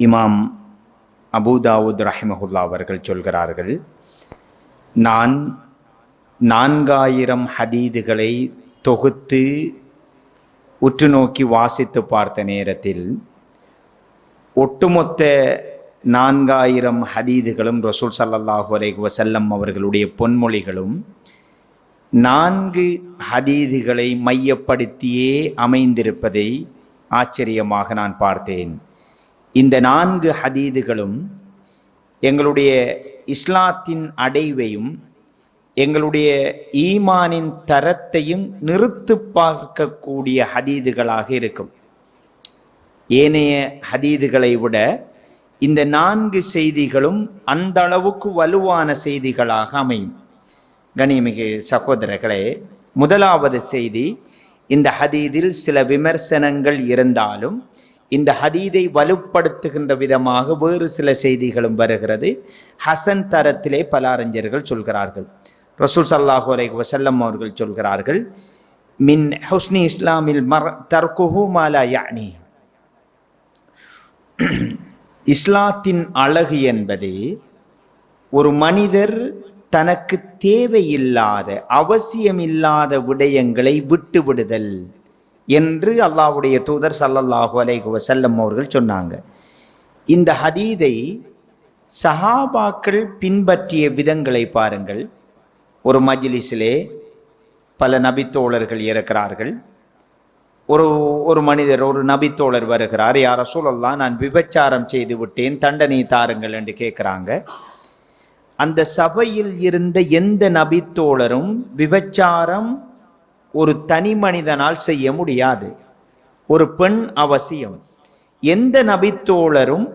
இமாம் அபூதாவுத் ரஹிமஹுல்லா அவர்கள் சொல்கிறார்கள் நான் நான்காயிரம் ஹதீதுகளை தொகுத்து உற்று நோக்கி வாசித்து பார்த்த நேரத்தில் ஒட்டுமொத்த நான்காயிரம் ஹதீதுகளும் ரசூல் ஸல்லல்லாஹு அலைஹி வசல்லம் அவர்களுடைய பொன்மொழிகளும் நான்கு ஹதீதுகளை மையப்படுத்தியே அமைந்திருப்பதை ஆச்சரியமாக நான் பார்த்தேன். இந்த நான்கு ஹதீதுகளும் எங்களுடைய இஸ்லாத்தின் அடைவையும் எங்களுடைய ஈமானின் தரத்தையும் நிறுத்து பார்க்கக்கூடிய ஹதீதுகளாக இருக்கும். ஏனைய ஹதீதுகளை விட இந்த நான்கு செய்திகளும் அந்த அளவுக்கு வலுவான செய்திகளாக அமையும். கணிமிகு சகோதரர்களே முதலாவது செய்தி இந்த ஹதீதில் சில விமர்சனங்கள் இருந்தாலும் இந்த ஹதீதை வலுப்படுத்துகின்ற விதமாக வேறு சில செய்திகளும் வருகிறது. ஹசன் தரத்திலே பல அறிஞர்கள் சொல்கிறார்கள். ரசூல் சல்லாஹூ அலை வசல்லம் அவர்கள் சொல்கிறார்கள் மின் ஹுஸ்னி இஸ்லாமில் மர் தர்குஹு மாலா யானி இஸ்லாத்தின் அழகு என்பது ஒரு மனிதர் தனக்கு தேவையில்லாத அவசியமில்லாத விடயங்களை விட்டு விடுதல். என்று அல்லாஹ்வுடைய தூதர் சல்லல்லாஹு அலைஹு வசல்லம் அவர்கள் சொன்னாங்க. இந்த ஹதீதை சஹாபாக்கள் பின்பற்றிய விதங்களை பாருங்கள். ஒரு மஜ்லிஸிலே பல நபித்தோழர்கள் இருக்கிறார்கள் ஒரு ஒரு மனிதர் ஒரு நபித்தோழர் வருகிறார். யார சூழல்லாம் நான் விபச்சாரம் செய்து விட்டேன் தண்டனை தாருங்கள் என்று கேட்குறாங்க. அந்த சபையில் இருந்த எந்த நபித்தோழரும் விபச்சாரம் ஒரு தனி மனிதனால் செய்ய முடியாது. ஒரு பெண் அவசியம். எந்த நபித்தோழரும்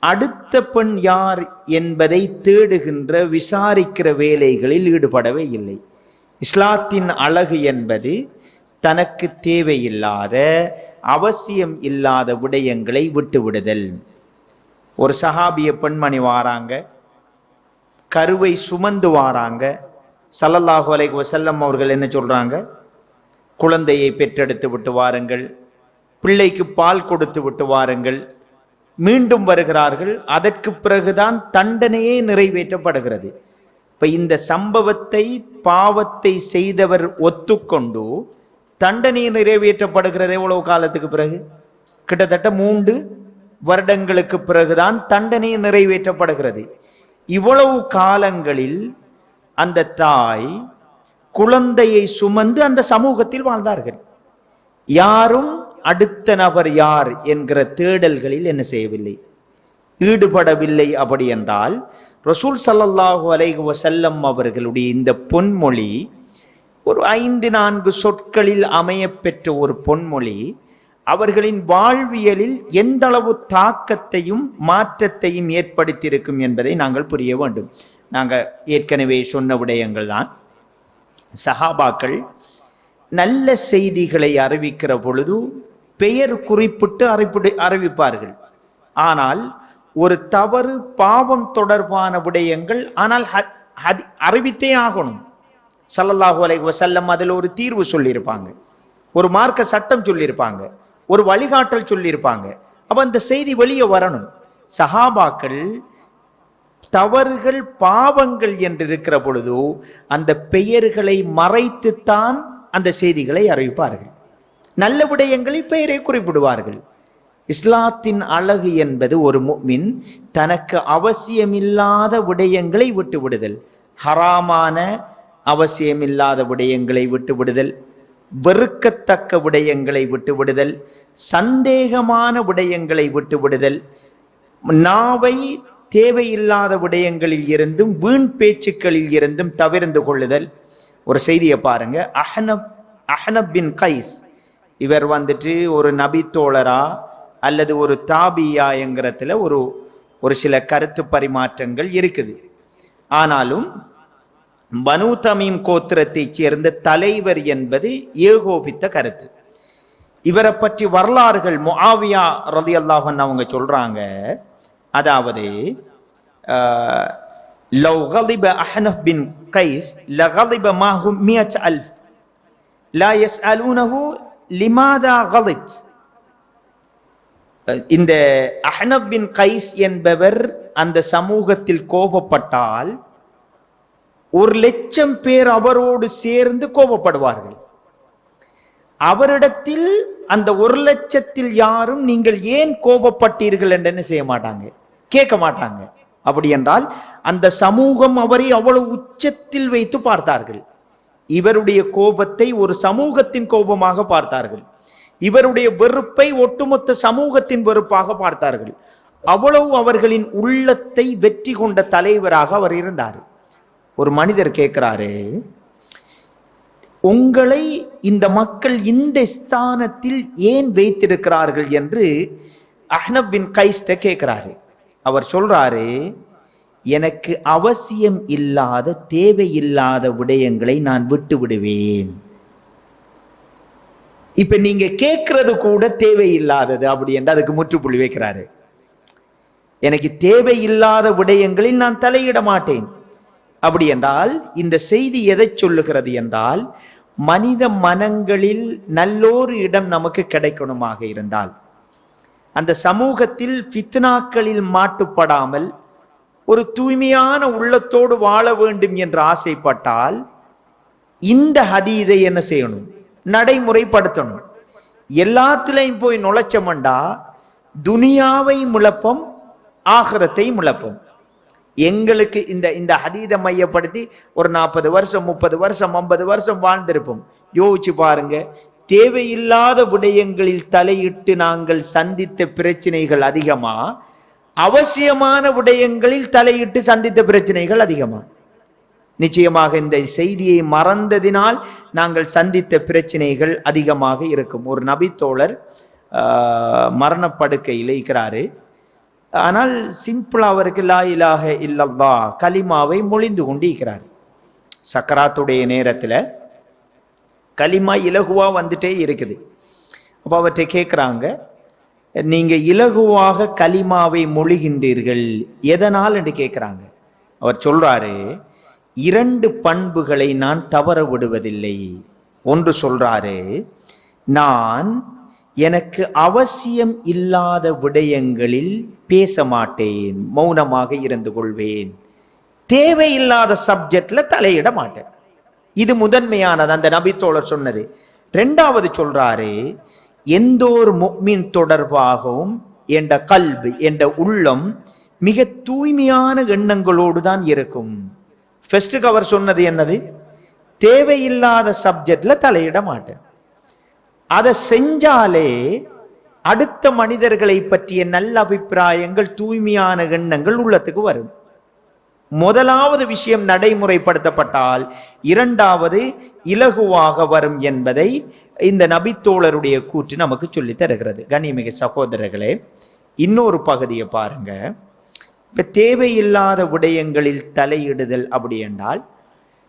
அடுத்த பெண் யார் என்பதை தேடுகின்ற விசாரிக்கிற வேலைகளில் ஈடுபடவே இல்லை. இஸ்லாத்தின் அழகு என்பது தனக்கு தேவையில்லாத அவசியம் இல்லாத விடயங்களை விட்டுவிடுதல். ஒரு சஹாபிய பெண்மணி வாராங்க. கருவை சுமந்து வாராங்க. சல்லல்லாஹு அலைஹி வசல்லம் அவர்கள் என்ன சொல்றாங்க? குழந்தையை பெற்றெடுத்து விட்டு வாருங்கள். பிள்ளைக்கு பால் கொடுத்து விட்டு வாருங்கள். மீண்டும் வருகிறார்கள். அதற்கு பிறகுதான் தண்டனையே நிறைவேற்றப்படுகிறது. இப்ப இந்த சம்பவத்தை பாவத்தை செய்தவர் ஒத்துக்கொண்டு தண்டனை நிறைவேற்றப்படுகிறது எவ்வளவு காலத்துக்கு பிறகு? கிட்டத்தட்ட மூன்று வருடங்களுக்கு பிறகுதான் தண்டனை நிறைவேற்றப்படுகிறது. இவ்வளவு காலங்களில் அந்த தாய் குழந்தையை சுமந்து அந்த சமூகத்தில் வாழ்ந்தார்கள். யாரும் அடுத்த நபர் யார் என்கிற தேடல்களில் என்ன செய்யவில்லை. ஈடுபடவில்லை அப்படி என்றால் ரசூல் சல்லல்லாஹு அலைஹு வசல்லம் அவர்களுடைய இந்த பொன்மொழி ஒரு ஐந்து நான்கு சொற்களில் அமையப்பெற்ற ஒரு பொன்மொழி அவர்களின் வாழ்வியலில் எந்த அளவு தாக்கத்தையும் மாற்றத்தையும் ஏற்படுத்தியிருக்கும் என்பதை நாங்கள் புரிய வேண்டும். நாங்கள் ஏற்கனவே சொன்ன விடயங்கள் தான் சஹாபாக்கள் நல்ல செய்திகளை அறிவிக்கிற பொழுது பெயர் குறிப்பிட்டு அறிப்பிடு அறிவிப்பார்கள். ஆனால் ஒரு தவறு பாவம் தொடர்பான விடயங்கள் ஆனால் அறிவித்தே ஆகணும். சல்லல்லாஹு அலைஹி வசல்லம் அதில் ஒரு தீர்வு சொல்லியிருப்பாங்க. ஒரு மார்க்க சட்டம் சொல்லியிருப்பாங்க. ஒரு வழிகாட்டல் சொல்லியிருப்பாங்க. அப்போ அந்த செய்தி வெளியே வரணும். சஹாபாக்கள் தவறுகள் பாவங்கள் என்று இருக்கிற பொழுது அந்த பெயர்களை மறைத்துத்தான் அந்த செய்திகளை அறிவிப்பார்கள். நல்ல விடயங்களை பெயரை குறிப்பிடுவார்கள். இஸ்லாத்தின் அழகு என்பது ஒரு மின் தனக்கு அவசியமில்லாத விடயங்களை விட்டு விடுதல் ஹராமான அவசியமில்லாத விடயங்களை விட்டு விடுதல் வெறுக்கத்தக்க விடயங்களை விட்டு விடுதல் சந்தேகமான விடயங்களை விட்டு விடுதல் நாவை தேவையில்லாத விடயங்களில் இருந்தும் வீண் பேச்சுக்களில் இருந்தும் தவிர்ந்து கொள்ளுதல். ஒரு செய்தியை பாருங்க. அஹனப் அஹனப் பின் கைஸ். இவர் வந்துட்டு ஒரு நபி தோழரா அல்லது ஒரு தாபியா என்கிறதுல ஒரு ஒரு சில கருத்து பரிமாற்றங்கள் இருக்குது. ஆனாலும் பனு தமீம் கோத்திரத்தைச் சேர்ந்த தலைவர் என்பது ஏகோபித்த கருத்து. இவரை பற்றி வரலாறுகள் முஆவியா ரதி அல்லாஹன் அவங்க சொல்றாங்க. அதாவது லவ் கலிப பின் கைஸ் ல மாஹு மியச் அல்ஃப். லா எஸ் அலூனஹு லிமாதா கலித். இந்த அஹனப் பின் கைஸ் என்பவர் அந்த சமூகத்தில் கோபப்பட்டால் ஒரு லட்சம் பேர் அவரோடு சேர்ந்து கோபப்படுவார்கள். அவரிடத்தில் அந்த ஒரு லட்சத்தில் யாரும் நீங்கள் ஏன் கோபப்பட்டீர்கள் என்று செய்ய மாட்டாங்க? கேட்க மாட்டாங்க. அப்படி என்றால் அந்த சமூகம் அவரை அவ்வளவு உச்சத்தில் வைத்து பார்த்தார்கள். இவருடைய கோபத்தை ஒரு சமூகத்தின் கோபமாக பார்த்தார்கள். இவருடைய வெறுப்பை ஒட்டுமொத்த சமூகத்தின் வெறுப்பாக பார்த்தார்கள். அவ்வளவு அவர்களின் உள்ளத்தை வெற்றி கொண்ட தலைவராக அவர் இருந்தார். ஒரு மனிதர் கேட்கிறாரு உங்களை இந்த மக்கள் இந்த ஸ்தானத்தில் ஏன் வைத்திருக்கிறார்கள்? என்று அஹ்னப் பின் கைஸ்ட கேட்கிறாரு. அவர் சொல்றாரு எனக்கு அவசியம் இல்லாத தேவையில்லாத விடயங்களை நான் விட்டு விடுவேன். இப்ப நீங்க கேட்கறது கூட தேவையில்லாதது அப்படி என்று அதுக்கு முற்றுப்புள்ளி வைக்கிறாரு. எனக்கு தேவையில்லாத விடயங்களில் நான் தலையிட மாட்டேன். அப்படி என்றால் இந்த செய்தி எதை சொல்லுகிறது என்றால் மனித மனங்களில் நல்லோரு இடம் நமக்கு கிடைக்கணுமாக இருந்தால். அந்த சமூகத்தில் ஃபித்னாக்களில் மாட்டுப்படாமல் ஒரு தூய்மையான உள்ளத்தோடு வாழ வேண்டும் என்று ஆசைப்பட்டால் இந்த ஹதீதை என்ன செய்யணும்? நடைமுறைப்படுத்தணும். எல்லாத்துலையும் போய் நுழைச்சமண்டா துனியாவை முழப்பம் ஆகரத்தை முழப்பம். எங்களுக்கு இந்த இந்த ஹதீதை மையப்படுத்தி ஒரு நாற்பது வருஷம் முப்பது வருஷம் ஐம்பது வருஷம் வாழ்ந்திருப்போம். யோசிச்சு பாருங்க தேவையில்லாத விடயங்களில் தலையிட்டு நாங்கள் சந்தித்த பிரச்சனைகள் அதிகமா? அவசியமான விடயங்களில் தலையிட்டு சந்தித்த பிரச்சனைகள் அதிகமா? நிச்சயமாக இந்த செய்தியை மறந்ததினால் நாங்கள் சந்தித்த பிரச்சனைகள் அதிகமாக இருக்கும். ஒரு நபித்தோழர் மரணப்படுக்கையில் இருக்கிறாரு. ஆனால் சிம்பிளா அவருக்கு லா இலாஹ இல்லல்லா கலிமாவை மொழிந்து கொண்டு இருக்கிறார் சக்கராத்துடைய நேரத்தில் கலிமா இலகுவாக வந்துட்டே இருக்குது. அப்போ அவற்றை கேட்குறாங்க நீங்கள் இலகுவாக கலிமாவை மொழிகின்றீர்கள் எதனால்? என்று கேட்குறாங்க அவர் சொல்கிறாரு இரண்டு பண்புகளை நான் தவற விடுவதில்லை. ஒன்று சொல்கிறாரு நான் எனக்கு அவசியம் இல்லாத விடயங்களில் பேச மாட்டேன் மௌனமாக இருந்து கொள்வேன். தேவையில்லாத சப்ஜெக்டில் தலையிட மாட்டேன். இது முதன்மையானது அந்த நபித்தோழர் சொன்னது. ரெண்டாவது சொல்றாரு எந்த ஒரு முக்மின் தொடர்பாகவும் என்ற கல்வி என்ற உள்ளம் மிக தூய்மையான எண்ணங்களோடு தான் இருக்கும். ஃபர்ஸ்ட்டுக்கு அவர் சொன்னது என்னது? தேவையில்லாத சப்ஜெக்ட்ல தலையிட மாட்டேன். அதை செஞ்சாலே அடுத்த மனிதர்களை பற்றிய நல்ல அபிப்பிராயங்கள் தூய்மையான எண்ணங்கள் உள்ளத்துக்கு வரும். முதலாவது விஷயம் நடைமுறைப்படுத்தப்பட்டால் இரண்டாவது இலகுவாக வரும் என்பதை இந்த நபித்தோழருடைய கூற்று நமக்கு சொல்லி தருகிறது. கண்ணியமிகு சகோதரர்களே இன்னொரு பகுதியை பாருங்க. இப்ப தேவையில்லாத விடயங்களில் தலையிடுதல் அப்படி என்றால்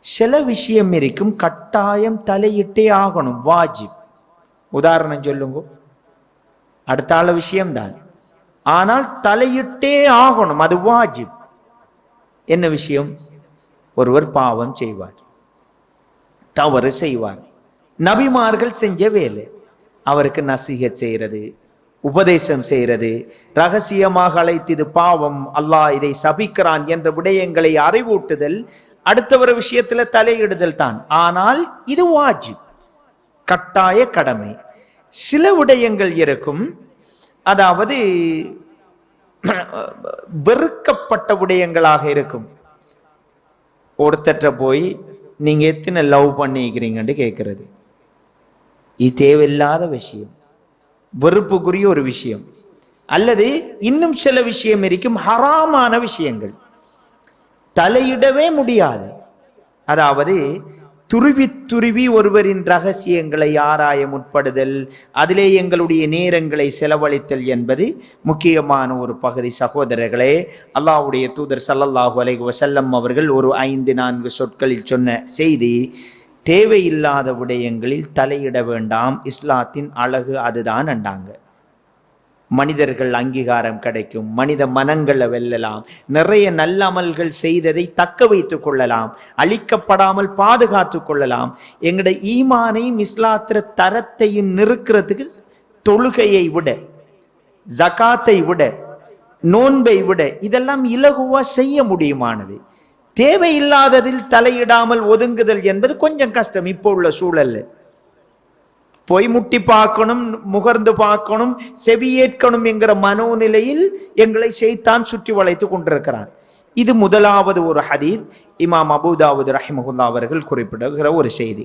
சில விஷயம் இருக்கும் கட்டாயம் தலையிட்டே ஆகணும் வாஜிப். உதாரணம் சொல்லுங்க. அடுத்த ஆள விஷயம்தான். ஆனால் தலையிட்டே ஆகணும் அது வாஜிப். என்ன விஷயம்? ஒருவர் பாவம் செய்வார். தவறு செய்வார். நபிமார்கள் செஞ்ச வேலை. அவருக்கு நசிக செய்யறது உபதேசம் செய்யறது ரகசியமாக அழைத்து இது பாவம் அல்லாஹ் இதை சபிக்கிறான் என்ற விடயங்களை அறிவூட்டுதல் அடுத்தவர் விஷயத்துல தலையிடுதல் தான். ஆனால் இது வாஜி கட்டாய கடமை. சில விடயங்கள் இருக்கும். அதாவது வெறுக்கப்பட்ட விடயங்களாக இருக்கும். ஒருத்தற்ற போய் நீங்க எத்தனை லவ் பண்ணிக்கிறீங்கன்னு கேட்கறது இது தேவையில்லாத விஷயம். வெறுப்புக்குரிய ஒரு விஷயம். அல்லது இன்னும் சில விஷயம் இருக்கும் ஹராமான விஷயங்கள். தலையிடவே முடியாது. அதாவது துருவி துருவி ஒருவரின் ரகசியங்களை ஆராய முற்படுதல் அதிலே எங்களுடைய நேரங்களை செலவழித்தல் என்பது முக்கியமான ஒரு பகுதி. சகோதரர்களே அல்லாஹ்வுடைய தூதர் சல்லல்லாஹு அலைஹி வசல்லம் அவர்கள் ஒரு ஐந்து நான்கு சொற்களில் சொன்ன செய்தி தேவையில்லாத விடயங்களில் தலையிட வேண்டாம் இஸ்லாத்தின் அழகு அதுதான் அண்டாங்க. மனிதர்கள் அங்கீகாரம் கிடைக்கும். மனித மனங்களை வெல்லலாம். நிறைய நல்ல அமல்கள் செய்ததை தக்க வைத்துக் கொள்ளலாம். அழிக்கப்படாமல் பாதுகாத்து கொள்ளலாம். எங்களுடைய ஈமானையும் இஸ்லாத்திர தரத்தையும் நிறுக்கிறதுக்கு தொழுகையை விட ஜகாத்தை விட நோன்பை விட இதெல்லாம் இலகுவா செய்ய முடியுமானது? தேவையில்லாததில் தலையிடாமல் ஒதுங்குதல் என்பது கொஞ்சம் கஷ்டம். இப்போ உள்ள சூழல்ல. பொய் முட்டி பார்க்கணும் முகர்ந்து பார்க்கணும் செவியேற்கணும் என்கிற மனோநிலையில் எங்களை செய்தான் சுற்றி வளைத்து கொண்டிருக்கிறான் இது முதலாவது ஒரு ஹதீத். இமாம் அபுதாவுத் ரஹிமகுல்லா அவர்கள் குறிப்பிடுகிற ஒரு செய்தி.